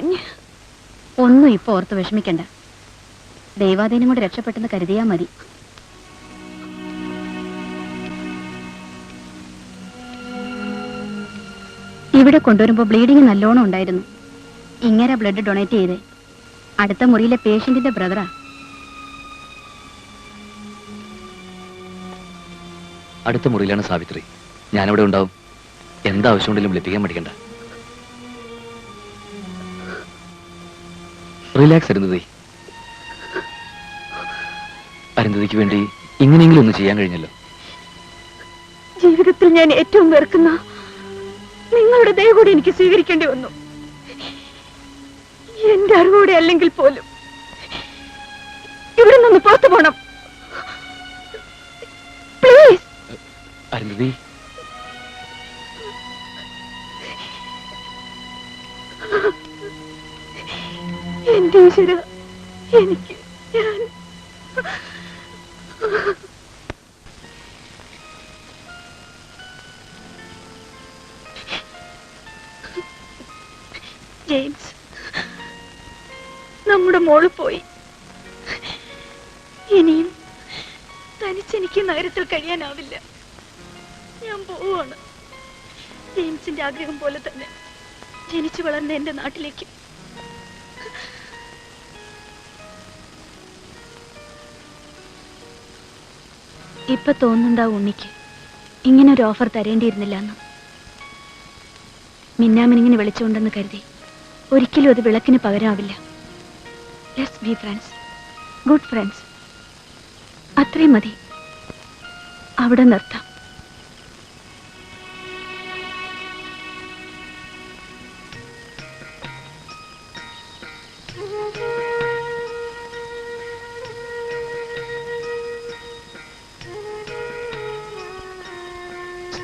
കുഞ്ഞ്. ഒന്നും ഇപ്പൊ ഓർത്ത് വിഷമിക്കണ്ട. ദൈവാധീനം കൊണ്ട് രക്ഷപ്പെട്ടെന്ന് കരുതിയാ മതി. ഇവിടെ കൊണ്ടുവരുമ്പോ ബ്ലീഡിങ് നല്ലോണം ഉണ്ടായിരുന്നു. ഇങ്ങനെ ബ്ലഡ് ഡൊണേറ്റ് ചെയ്തേ. അടുത്ത മുറിയിലെ പേഷ്യന്റിന്റെ ബ്രദറാ അടുത്ത മുറിയിലാണ് സാവിത്രി. ഞാനിവിടെ ഉണ്ടാവും. എന്താവശ്യമുണ്ടെങ്കിലും വിളിപ്പിക്കാൻ മടിക്കണ്ട. റിലാക്സ് അരുന്ധതി. അരുന്ധതിക്ക് വേണ്ടി ഇങ്ങനെയെങ്കിലും ഒന്ന് ചെയ്യാൻ കഴിഞ്ഞല്ലോ. ജീവിതത്തിൽ ഞാൻ ഏറ്റവും വെറുക്കുന്ന നിങ്ങളുടെ ദയ കൂടി എനിക്ക് സ്വീകരിക്കേണ്ടി വന്നു. എന്റെ അറിവോടെ അല്ലെങ്കിൽ പോലും ഇവിടെ നിന്ന് പുറത്തു പോണം. പ്ലീസ്. അരുന്ധതി. എന്റെ എനിക്ക് ഞാൻ ജെയിംസ് നമ്മുടെ മോൾ പോയി. ഇനിയും തനിച്ചെനിക്ക് നഗരത്തിൽ കഴിയാനാവില്ല. ഞാൻ പോവാണ് ജെയിംസിന്റെ ആഗ്രഹം പോലെ തന്നെ ജനിച്ചു വളർന്ന എന്റെ നാട്ടിലേക്ക് ഇപ്പൊ തോന്നുന്നുണ്ടാവും ഉണ്ണിക്ക്. ഇങ്ങനെ ഒരു ഓഫർ തരേണ്ടിയിരുന്നില്ല എന്ന് മിന്നാമിനിങ്ങിനെ വിളിച്ചുകൊണ്ടെന്ന് കരുതി. ഒരിക്കലും അത് വിളക്കിന് പകരമാവില്ല ലെറ്റ്സ് ഫ്രണ്ട്സ് ഗുഡ് ഫ്രണ്ട്സ് അത്രയും മതി. അവിടെ നിർത്താം.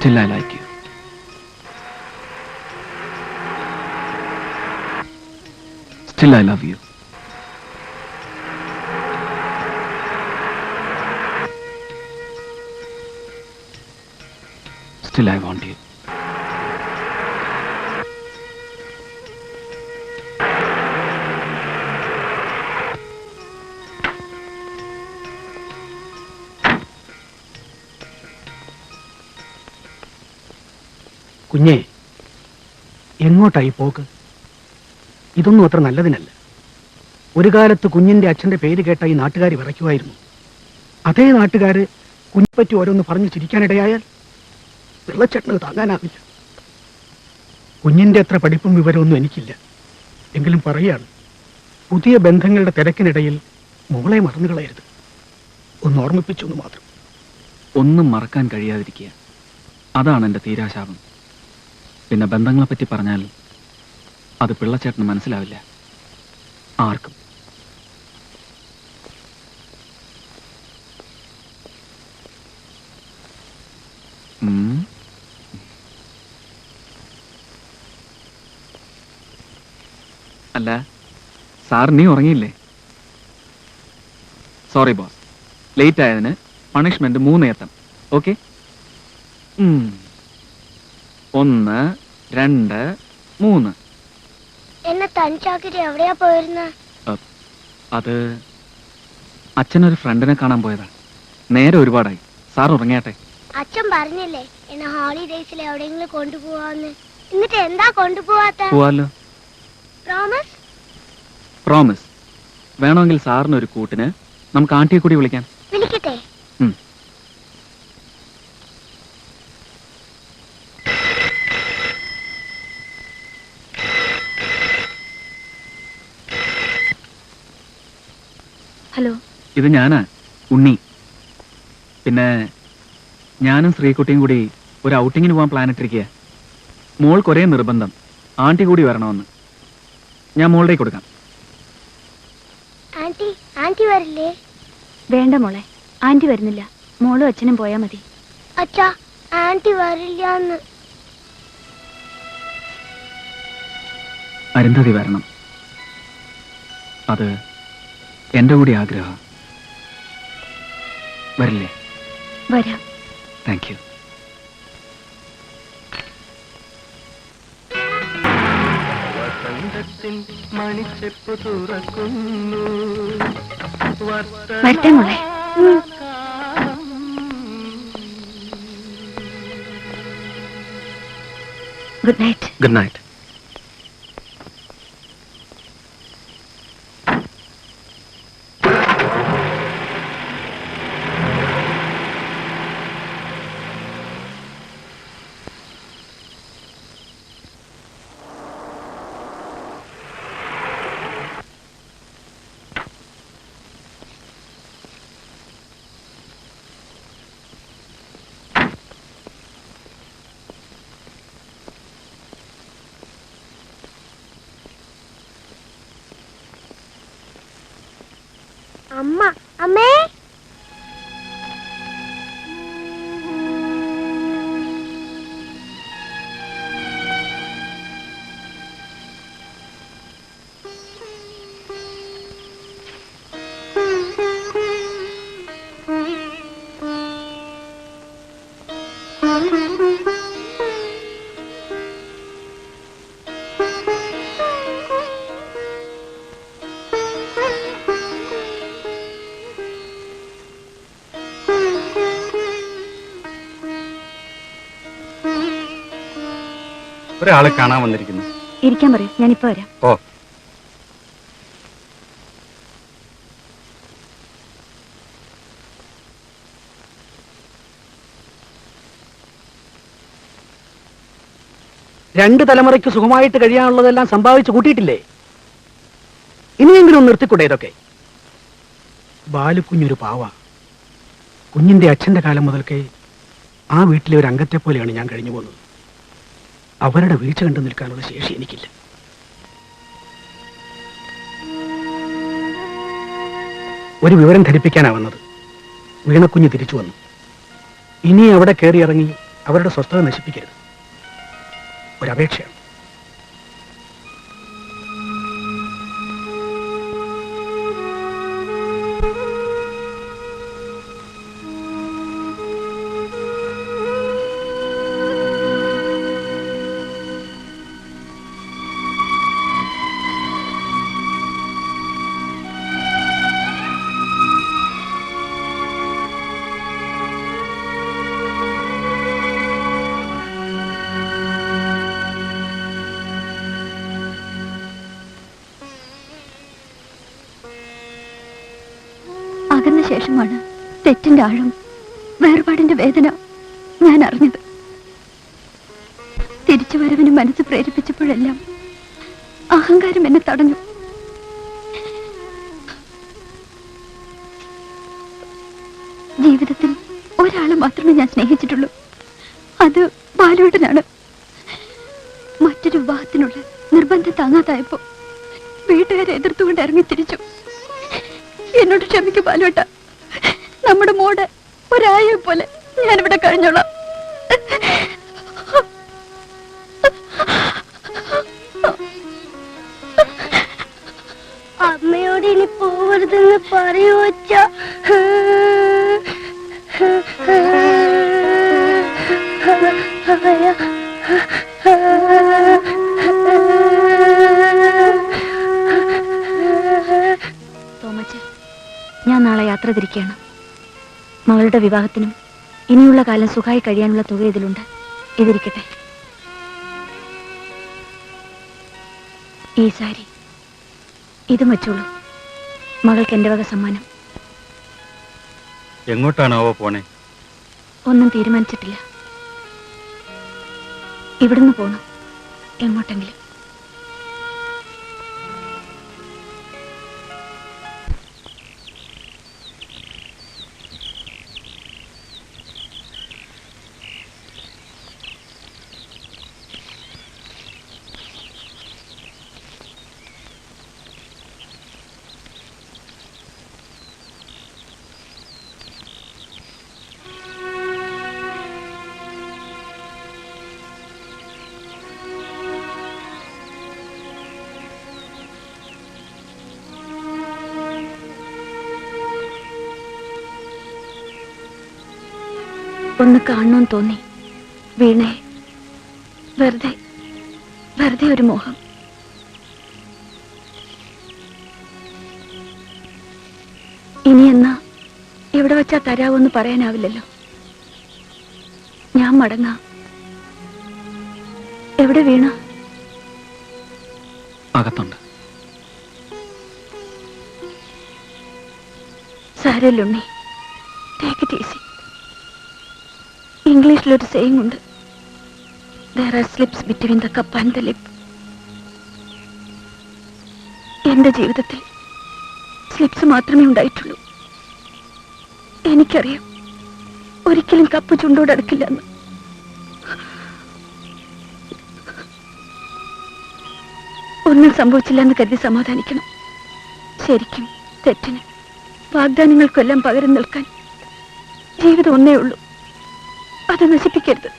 Still, I like you. Still, I love you. Still, I want you. കുഞ്ഞേ എങ്ങോട്ടായി പോക്ക്? ഇതൊന്നും അത്ര നല്ലതിനല്ല. ഒരു കാലത്ത് കുഞ്ഞിന്റെ അച്ഛന്റെ പേര് കേട്ട ഈ നാട്ടുകാർ വിറയ്ക്കുമായിരുന്നു. അതേ നാട്ടുകാര് കുഞ്ഞിപ്പറ്റി ഓരോന്ന് പറഞ്ഞു ചിരിക്കാനിടയായാൽ വെള്ളച്ചട്ടന് താങ്ങാനാവില്ല. കുഞ്ഞിന്റെ അത്ര പഠിപ്പും വിവരമൊന്നും എനിക്കില്ല. എങ്കിലും പറയാണ് പുതിയ ബന്ധങ്ങളുടെ തിരക്കിനിടയിൽ മോളെ മറന്നു കളയരുത്. ഒന്ന് ഓർമ്മിപ്പിച്ചു മാത്രം. ഒന്നും മറക്കാൻ കഴിയാതിരിക്കുക. അതാണ് എന്റെ തീരാശാപം. പിന്നെ ബന്ധങ്ങളെപ്പറ്റി പറഞ്ഞാൽ അത് പിള്ളച്ചേട്ടന് മനസ്സിലാവില്ല. ആർക്കും. അല്ല സാർ നീ ഉറങ്ങിയില്ലേ? സോറി ബോസ് ലേറ്റ് ആയതിന് പണിഷ്മെന്റ് മൂന്നേത്തം. ഓക്കെ ഒന്ന് രണ്ട് മൂന്ന്. എന്നെ തനിച്ചാക്കിട്ട് എവിടെയാ പോയിരുന്നത് അത് അച്ഛനൊരു ഫ്രണ്ടിനെ കാണാൻ പോയതാ. നേരെ ഒരുപാടായി. സാർ ഉറങ്ങിയാട്ടെ. അച്ഛൻ പറഞ്ഞില്ലേ എന്നെ ഹോളിഡേയ്സിൽ എവിടെയെങ്കിലും കൊണ്ടുപോവാന്ന്. എന്നിട്ട് എന്താ കൊണ്ടുപോവാത്ത? പോവാലോ. പ്രോമിസ് പ്രോമിസ് വേണമെങ്കിൽ സാറിന് ഒരു കൂട്ടിന് നമുക്ക് ആന്റിയെ കൂടി വിളിക്കാം. ഇത് ഞാനാ ഉണ്ണി. പിന്നെ ഞാനും ശ്രീകുട്ടിയും കൂടി ഒരു ഔട്ടിങ്ങിന് പോകാൻ പ്ലാൻ ഇട്ടിരിക്കുക മോൾക്ക് ഒരേ നിർബന്ധം. ആണ്ടി കൂടി വരണമെന്ന്. ഞാൻ മോളുടെ കൊടുക്കാം. ആന്റി ആന്റി വരില്ലേ? വേണ്ട മോളെ ആന്റി വരുന്നില്ല. മോളും അച്ഛനും പോയാ മതി. അച്ഛാ ആന്റി വരില്ല അരുന്ധതി വരണം. അത് എന്റെ കൂടി ആഗ്രഹം. വരില്ലേ? വരാം. താങ്ക് യു വസന്ത മണിച്ചെപ്പ് തുറക്കുന്നു. വരട്ടെ മോളെ. Good night. Good night. അമ്മ അമ്മേ? ഒരാളെ കാണാൻ വന്നിരിക്കുന്നു. ഇരിക്കാൻ പറയൂ ഞാനിപ്പോ വരാം. ഓ. രണ്ട് തലമുറയ്ക്ക് സുഖമായിട്ട് കഴിയാനുള്ളതെല്ലാം സമ്പാദിച്ചു കൂട്ടിയിട്ടില്ലേ? ഇനിയെങ്കിലും ഒന്ന് നിർത്തിക്കൂടെ ഇതൊക്കെ? ബാലുക്കുഞ്ഞൊരു പാവ. കുഞ്ഞിന്റെ അച്ഛന്റെ കാലം മുതൽക്കേ ആ വീട്ടിലെ ഒരു അംഗത്തെ പോലെയാണ് ഞാൻ കഴിഞ്ഞു പോകുന്നത് അവരുടെ വീഴ്ച കണ്ടു നിൽക്കാനുള്ള ശേഷി എനിക്കില്ല. ഒരു വിവരം ധരിപ്പിക്കാനാ വന്നത്. വീണക്കുഞ്ഞ് തിരിച്ചു വന്നു. ഇനി അവിടെ കയറി ഇറങ്ങി അവരുടെ സ്വസ്ഥത നശിപ്പിക്കരുത്. ഒരപേക്ഷയാണ്. ശേഷമാണ് തെറ്റിന്റെ ആഴം വേർപാടിന്റെ വേദന ഞാൻ അറിഞ്ഞത്. തിരിച്ചു വരവിന് മനസ്സ് പ്രേരിപ്പിച്ചപ്പോഴെല്ലാം അഹങ്കാരം എന്നെ തടഞ്ഞു. ജീവിതത്തിൽ ഒരാളെ മാത്രമേ ഞാൻ സ്നേഹിച്ചിട്ടുള്ളൂ. അത് ബാലുവേട്ടനാണ് മറ്റൊരു വിവാഹത്തിനുള്ള നിർബന്ധം താങ്ങാതായപ്പോ വീട്ടുകാരെ എതിർത്തുകൊണ്ട് ഇറങ്ങി തിരിച്ചു. എന്നോട് ക്ഷമിക്കും ബാലുവേട്ട നമ്മുടെ മോട് ഒരായ പോലെ ഞാനിവിടെ കഴിഞ്ഞോളാം. അമ്മയോട് ഇനി പോവരുതെന്ന് പറയൂ വച്ച തോമച്ച് ഞാൻ നാളെ യാത്ര തിരിക്കുകയാണ്. മകളുടെ വിവാഹത്തിനും ഇനിയുള്ള കാലം സുഖമായി കഴിയാനുള്ള തുക ഇതിലുണ്ട്. ഇതിരിക്കട്ടെ. ഈ സാരി ഇതും വെച്ചോളൂ. മകൾക്ക് എന്റെ വക സമ്മാനം. എങ്ങോട്ടാണാവോ പോണേ? ഒന്നും തീരുമാനിച്ചിട്ടില്ല. ഇവിടുന്ന് പോണം. എങ്ങോട്ടെങ്കിലും. ഒന്ന് കാണണമെന്ന് തോന്നി. വീണേ വെറുതെ വെറുതെ ഒരു മോഹം. ഇനി എന്നാ എവിടെ വെച്ചാ തരാവോന്ന് പറയാനാവില്ലല്ലോ. ഞാൻ മടങ്ങ. എവിടെ വീണ? അകത്തുണ്ട്. സാരല്ലുണ്ണി ടേക്ക് ടീസി ഇംഗ്ലീഷിലൊരു സെയിങ് ഉണ്ട്. There are slips between the cup and the lip എന്റെ ജീവിതത്തിൽ സ്ലിപ്സ് മാത്രമേ ഉണ്ടായിട്ടുള്ളൂ. എനിക്കറിയാം ഒരിക്കലും കപ്പ് ചുണ്ടോടടുക്കില്ലെന്ന് ഒന്നും സംഭവിച്ചില്ലെന്ന് കരുതി സമാധാനിക്കണം. ശരിക്കും തെറ്റിന് വാഗ്ദാനങ്ങൾക്കെല്ലാം പകരം നിൽക്കാൻ ജീവിതം ഒന്നേ ഉള്ളൂ. അത് നശിപ്പിക്കരുത്.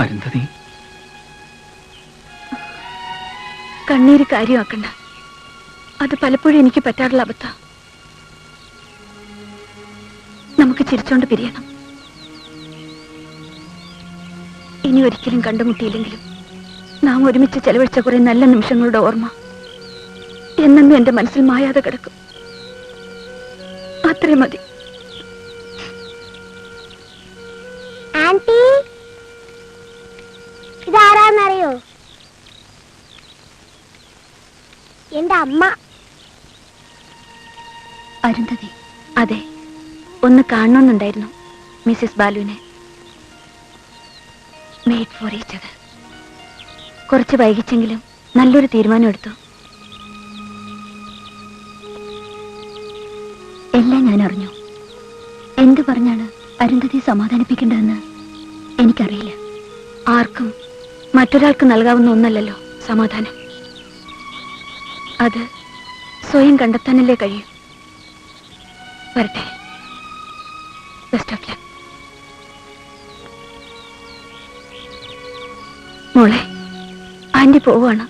അരുന്ധതി. കണ്ണീര് കാര്യമാക്കണ്ട. അത് പലപ്പോഴും എനിക്ക് പറ്റാറുള്ള അബദ്ധ. നമുക്ക് ചിരിച്ചോണ്ട് പിരിയണം. ഇനി ഒരിക്കലും കണ്ടുമുട്ടിയില്ലെങ്കിലും നാം ഒരുമിച്ച് ചെലവഴിച്ച കുറെ നല്ല നിമിഷങ്ങളുടെ ഓർമ്മ എന്നും എന്റെ മനസ്സിൽ മായാതെ കിടക്കും. അത്രയും മതി. ആന്റി ഇതാരാന്നറിയോ? എന്റെ അമ്മ. അരുന്ധതി അതെ ഒന്ന് കാണണമെന്നുണ്ടായിരുന്നു മിസ്സിസ് ബാലുവിനെ. മെയ്ഡ് ഫോർ ഈച്ചത് കുറച്ച് വൈകിച്ചെങ്കിലും നല്ലൊരു തീരുമാനം എടുത്തു എല്ലാം ഞാൻ അറിഞ്ഞു. എന്ത് പറഞ്ഞാണ് അരുന്ധതി സമാധാനിപ്പിക്കേണ്ടതെന്ന്? എനിക്കറിയില്ല. ആർക്കും മറ്റൊരാൾക്ക് നൽകാവുന്ന ഒന്നല്ലല്ലോ സമാധാനം. അത് സ്വയം കണ്ടെത്താനല്ലേ കഴിയും. വരട്ടെ. ബെസ്റ്റ് ഓഫ് ലക്ക് മോളെ ആന്റി പോവാണ്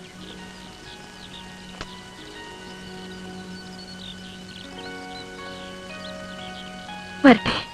വരട്ടെ.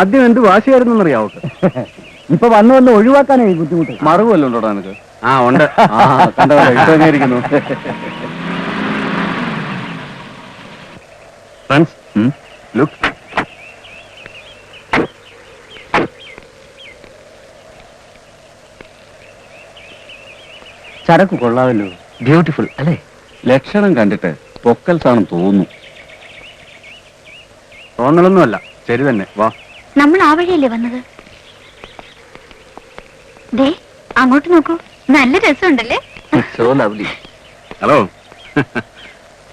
ആദ്യം എന്ത് വാശിയായിരുന്നു അറിയാവോ ഇപ്പൊ വന്ന് ഒഴിവാക്കാനേ ഈ ബുദ്ധിമുട്ട്. മറുപല്ലോ ഉണ്ടോടാ നിനക്ക്? ആ ഉണ്ട്. ഇരിക്കുന്നു ഫ്രണ്ട്സ് ലുക്ക്. ചരക്ക് കൊള്ളാമല്ലോ. ബ്യൂട്ടിഫുൾ അല്ലേ? ലക്ഷണം കണ്ടിട്ട് പൊക്കൽ സാധനം തോന്നുന്നു. തോന്നലൊന്നുമല്ല ശരി തന്നെ വാ. നമ്മൾ ആ വഴിയല്ലേ വന്നത്? ദേ അങ്ങോട്ട് നോക്കൂ. നല്ല രസമുണ്ടല്ലേ? സോ ലവ്ലി ഹലോ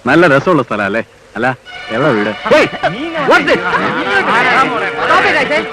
നല്ല രസമുള്ള സ്ഥലല്ലേ അല്ല എവിടെ വീട്? Stop it, I said.